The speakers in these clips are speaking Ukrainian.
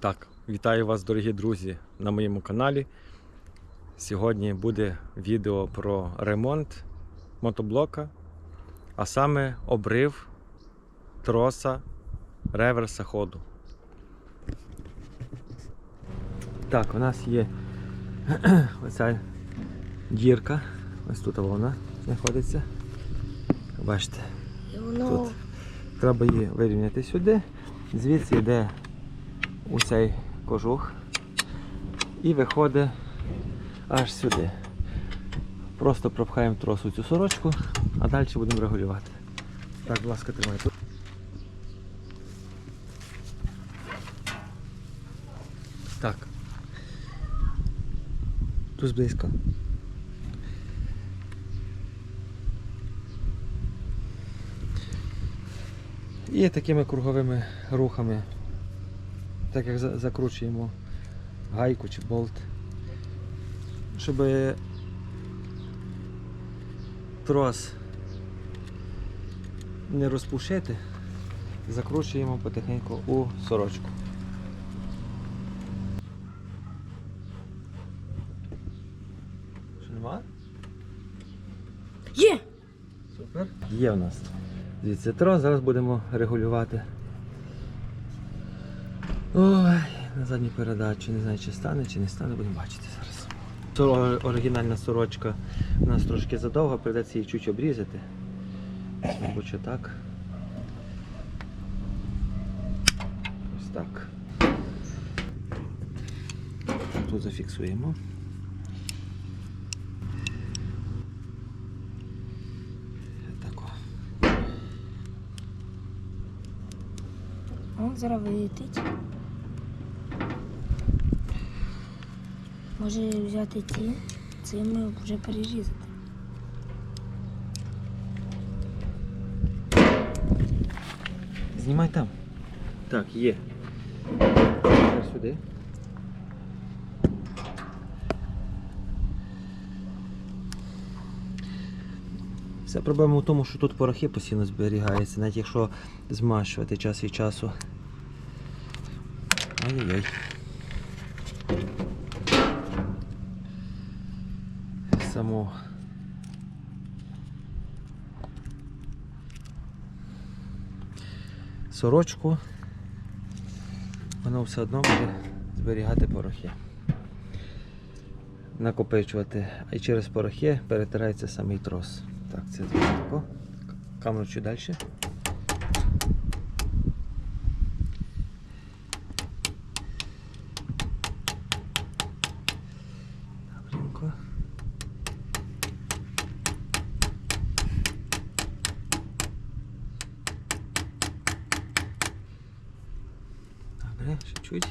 Так, вітаю вас, дорогі друзі, на моєму каналі. Сьогодні буде відео про ремонт мотоблока, а саме обрив троса реверса ходу. Так, у нас є оця дірка. Ось тут вона знаходиться. Бачите, Тут. треба її вирівняти сюди. Звідси йде у цей кожух і виходить аж сюди. Просто пропхаємо тросу цю сорочку, а далі будемо регулювати. Так, будь ласка, тримай тут. Так. Тут близько. І такими круговими рухами, так як закручуємо гайку чи болт, щоб трос не розпушити, закручуємо потихеньку у сорочку. Що нема? є! Супер. Є в нас звідси трос, зараз будемо регулювати. На задній передачі, не знаю, чи стане, чи не стане, будемо бачити зараз. Оригінальна сорочка у нас трошки задовга, прийдеться її чуть обрізати. Мабуть, так. Ось так. Тут зафіксуємо. О. Зараз вилетить. Може взяти ті, цими вже перерізати. Знімай там. Так, є. Тепер сюди. Вся проблема в тому, що тут порохи постійно зберігаються, навіть якщо змащувати час від часу. Ай-яй-яй. Само сорочку, воно все одно буде зберігати порохи. Накопичувати. А через порохи перетирається самий трос. Так, це тако. Камеру чуть далі. Добре, ще чуть.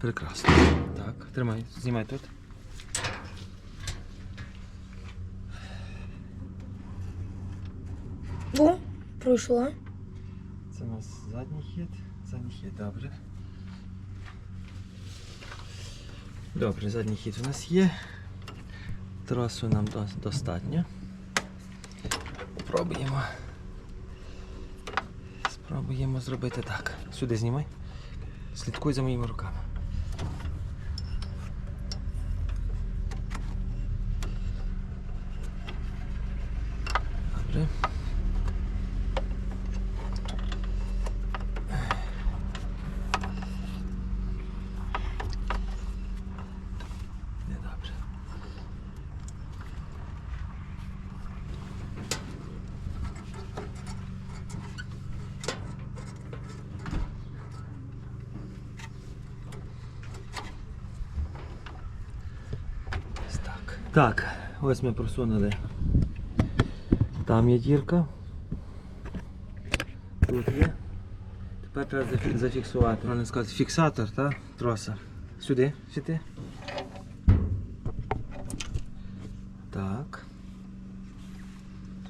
Прекрасно. Так, тримай, знімай тут. О, пройшла. Це у нас задній хід. Задній хід, добре. Добре, задній хід у нас є. Тросу нам достатньо. Спробуємо. Спробуємо зробити так. Сюди знімай. Слідкуй за моїми руками. Добре. Недобре. Ось так. Ось ми просунули. Там є дірка. Тут є. Тепер треба зафіксувати. Можна сказати, фіксатор та троса. Сюди, сюди. Так.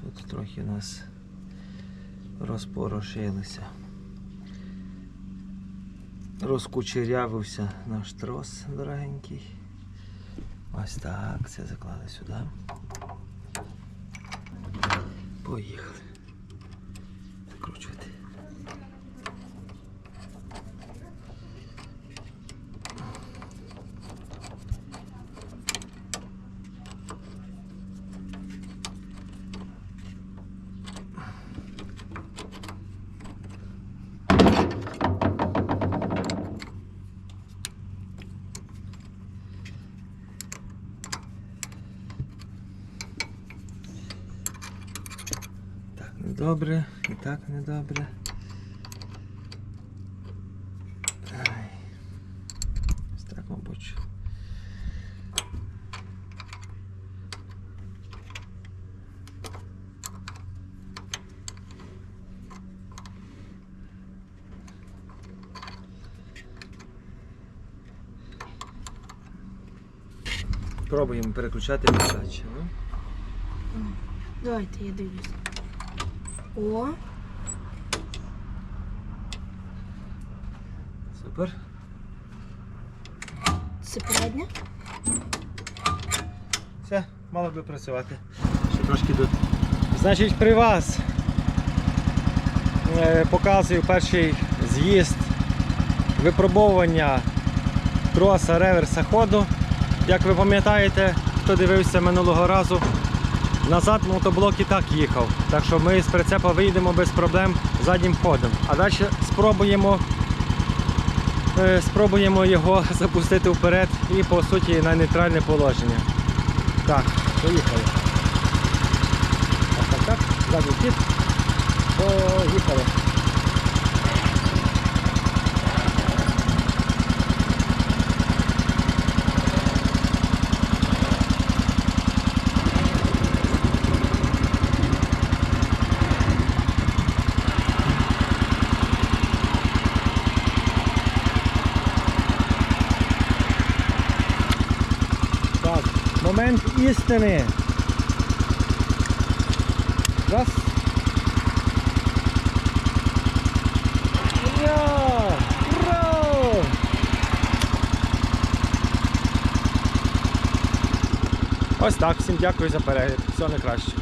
Тут трохи у нас розпорошилися. Розкучерявився наш трос дорогенький. Ось так, це заклали сюди. Поїхали. Закручувати. Недобре, і так недобре. Ай. Ось так, мабуть. Пробуємо переключати передачі. Давайте, я дивлюсь. О, Супер. це передня. Все, мало би працювати. Ще трошки тут. Значить, при вас е, показую перший з'їзд випробовування троса реверса ходу. Як ви пам'ятаєте, хто дивився минулого разу, назад мотоблок і так їхав. Так що ми з прицепа вийдемо без проблем заднім ходом. А далі спробуємо, е, спробуємо його запустити вперед і по суті на нейтральне положення. Так, поїхали. Так, так, так, задній хід. Поїхали. Так, момент істини. Раз. Ура! Ура! Ось так. Всім дякую за перегляд. Всього найкраще.